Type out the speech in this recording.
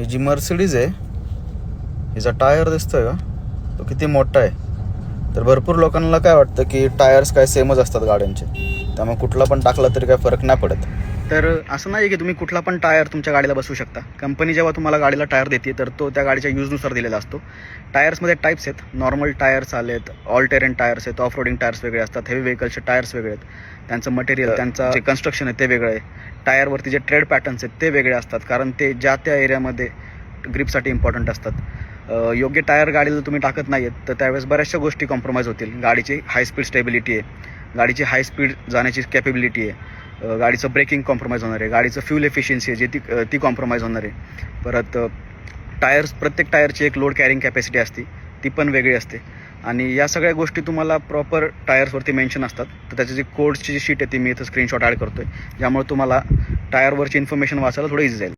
ही जी Mercedes आहे हिचा tyre दिसतोय का? तो किती मोठा आहे. तर भरपूर लोकांना काय वाटतं की टायर्स काय सेमच असतात गाड्यांचे. त्यामुळे कुठला पण टाकला तरी काय फरक नाही पडत. तर असं नाही की तुम्ही कुठला पण टायर तुमच्या गाडीला बसवू शकता. कंपनी जेव्हा तुम्हाला गाडीला टायर देते तर तो त्या गाडीच्या यूजनुसार दिलेला असतो. टायर्समध्ये टाईप्स आहेत. नॉर्मल टायर्स आलेत ऑल टेरेन टायर्स आहेत ऑफ रोडिंग टायर्स वेगळे असतात हेवी व्हेकल्सचे टायर्स वेगळे आहेत. त्यांचं मटेरियल त्यांचं जे कन्स्ट्रक्शन आहे ते वेगळं आहे. टायरवरती जे ट्रेड पॅटर्न्स आहेत ते वेगळे असतात कारण ते ज्या त्या एरियामध्ये ग्रिपसाठी इम्पॉर्टंट असतात. योग्य टायर गाडीला तुम्ही टाकत नाही आहेत तर त्यावेळेस बऱ्याचशा गोष्टी कॉम्प्रोमाइज होतील. गाडीची हाय स्पीड स्टेबिलिटी आहे. गाडीची हाय स्पीड जाण्याची कॅपेबिलिटी आहे. गाडीचं ब्रेकिंग कॉम्प्रोमाइज होणार आहे. गाडीचं फ्यूल एफिशियन्सी आहे जे ती ती कॉम्प्रोमाइज होणार आहे. परत टायर्स प्रत्येक टायरची एक लोड कॅरिंग कॅपॅसिटी असते. ती पण वेगळी असते. आणि या सगळ्या गोष्टी तुम्हाला प्रॉपर टायर्सवरती मेन्शन असतात. तर त्याची जी कोड्सची जी शीट आहे ती मी इथं स्क्रीनशॉट ॲड करतो आहे ज्यामुळे तुम्हाला टायरवरची इन्फॉर्मेशन वाचायला थोडं इझी जाईल.